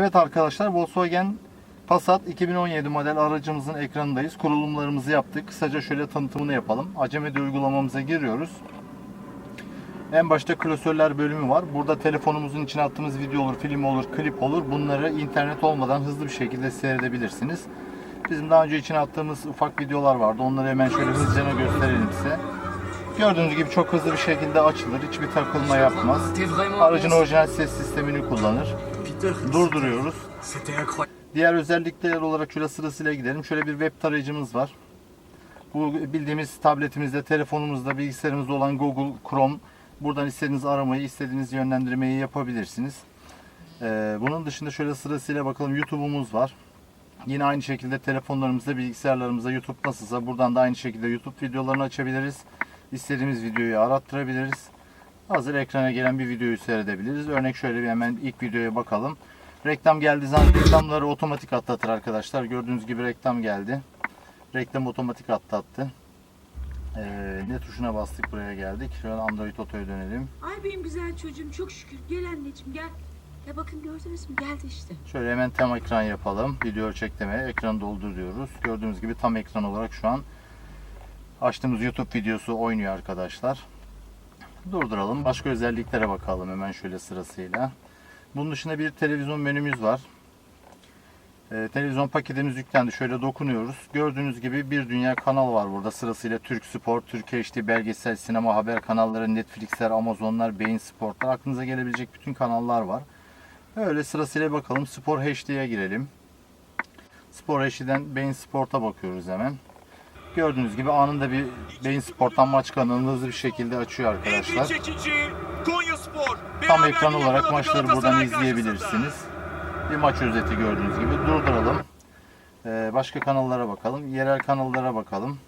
Evet arkadaşlar Volkswagen Passat 2017 model aracımızın ekranındayız. Kurulumlarımızı yaptık. Kısaca şöyle tanıtımını yapalım. Acemede uygulamamıza giriyoruz. En başta klasörler bölümü var. Burada telefonumuzun içine attığımız video olur, film olur, klip olur. Bunları internet olmadan hızlı bir şekilde seyredebilirsiniz. Bizim daha önce içine attığımız ufak videolar vardı. Onları hemen şöyle hızlıca gösterelim size. Gördüğünüz gibi çok hızlı bir şekilde açılır. Hiçbir takılma yapmaz. Aracın orijinal ses sistemini kullanır. Durduruyoruz. Diğer özellikler olarak şöyle sırasıyla gidelim. Şöyle bir web tarayıcımız var. Bu bildiğimiz tabletimizde, telefonumuzda, bilgisayarımızda olan Google Chrome. Buradan istediğiniz aramayı, istediğiniz yönlendirmeyi yapabilirsiniz. Ee, bunun dışında şöyle sırasıyla bakalım YouTube'umuz var. Yine aynı şekilde telefonlarımızda, bilgisayarlarımızda YouTube nasılsa buradan da aynı şekilde YouTube videolarını açabiliriz. İstediğimiz videoyu arattırabiliriz. Hazır ekrana gelen bir videoyu seyredebiliriz. Örnek şöyle bir hemen ilk videoya bakalım. Reklam geldiği zaman reklamları otomatik atlatır arkadaşlar. Gördüğünüz gibi reklam geldi. Reklam otomatik atlattı. Ee, ne tuşuna bastık buraya geldik. Şöyle Android Auto'ya dönelim. Ay benim güzel çocuğum çok şükür. Gel anneciğim gel. Ya bakın gördünüz mü? Geldi işte. Şöyle hemen tam ekran yapalım. Video çeklemeye ekranı doldur diyoruz. Gördüğünüz gibi tam ekran olarak şu an açtığımız YouTube videosu oynuyor arkadaşlar. Durduralım. Başka özelliklere bakalım hemen şöyle sırasıyla. Bunun dışında bir televizyon menümüz var. Ee, televizyon paketimiz yüklendi. Şöyle dokunuyoruz. Gördüğünüz gibi bir dünya kanal var burada. Sırasıyla Türk Spor, Türk HD, belgesel, sinema, haber kanalları, Netflix'ler, Amazon'lar, Beyin Sportlar. Aklınıza gelebilecek bütün kanallar var. Öyle sırasıyla bakalım. Spor HD'ye girelim. Spor HD'den Beyin Sport'a bakıyoruz hemen. Gördüğünüz gibi anında bir Beyin Sport'tan maç kanalını hızlı bir şekilde açıyor arkadaşlar. Tam ekran olarak maçları buradan izleyebilirsiniz. Bir maç özeti gördüğünüz gibi. Durduralım. Ee, başka kanallara bakalım. Yerel kanallara bakalım.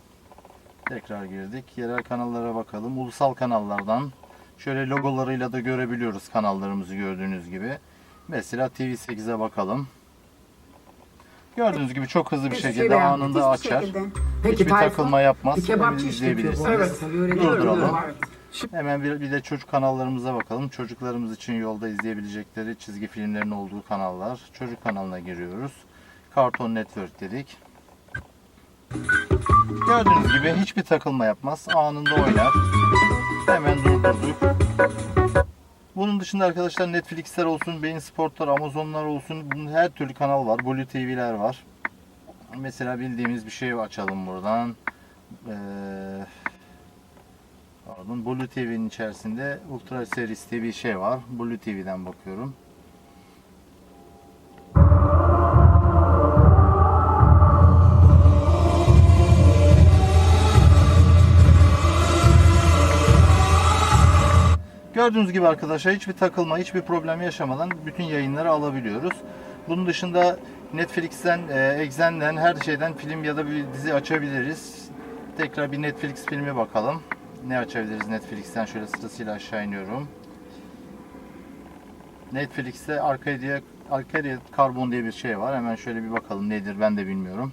Tekrar girdik. Yerel kanallara bakalım. Ulusal kanallardan şöyle logolarıyla da görebiliyoruz kanallarımızı gördüğünüz gibi. Mesela TV8'e bakalım. Gördüğünüz gibi çok hızlı bir Hiçbir şey şekilde beğenmedik, anında hiçbir açar. şekilde. Hiçbir Tayfun, takılma yapmaz. bir kebapçı bu izleyebilirsiniz. mi? Durduralım. Evet. Hemen bir, bir de çocuk kanallarımıza bakalım. Çocuklarımız için yolda izleyebilecekleri çizgi filmlerin olduğu kanallar. Çocuk kanalına giriyoruz. Cartoon Network dedik. Gördüğünüz gibi hiçbir takılma yapmaz. Anında oynar. Hemen durdurduk. Bunun dışında arkadaşlar Netflix'ler olsun, Beyin Sportlar, Amazon'lar olsun. Bunun her türlü kanal var. Blue TV'ler var. Mesela bildiğimiz bir şey açalım buradan. Ee, Pardon, Blue TV'nin içerisinde Ultra Series diye bir şey var. Blue TV'den bakıyorum. Gördüğünüz gibi arkadaşlar hiçbir takılma, hiçbir problem yaşamadan bütün yayınları alabiliyoruz. Bunun dışında Netflix'ten, e, her şeyden film ya da bir dizi açabiliriz. Tekrar bir Netflix filmi bakalım. Ne açabiliriz Netflix'ten? Şöyle sırasıyla aşağı iniyorum. Netflix'te Arcadia, Arcadia Carbon diye bir şey var. Hemen şöyle bir bakalım nedir ben de bilmiyorum.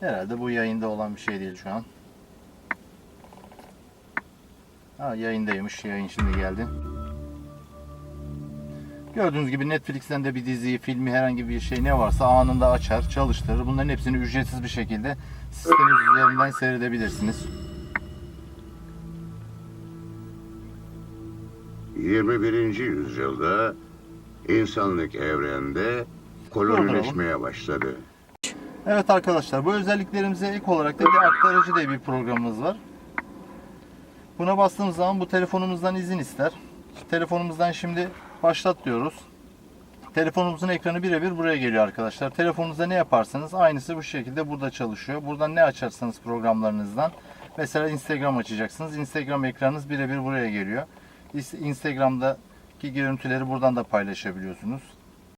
Herhalde bu yayında olan bir şey değil şu an. Ha yayındaymış. Yayın şimdi geldi. Gördüğünüz gibi Netflix'ten de bir diziyi, filmi, herhangi bir şey ne varsa anında açar, çalıştırır. Bunların hepsini ücretsiz bir şekilde sistemimiz üzerinden seyredebilirsiniz. 21. yüzyılda insanlık evrende kolonileşmeye başladı. Evet arkadaşlar bu özelliklerimize ek olarak da bir aktarıcı diye bir programımız var. Buna bastığımız zaman bu telefonumuzdan izin ister. Telefonumuzdan şimdi başlat diyoruz. Telefonumuzun ekranı birebir buraya geliyor arkadaşlar. Telefonunuzda ne yaparsanız aynısı bu şekilde burada çalışıyor. Buradan ne açarsanız programlarınızdan. Mesela Instagram açacaksınız. Instagram ekranınız birebir buraya geliyor. Instagram'daki görüntüleri buradan da paylaşabiliyorsunuz.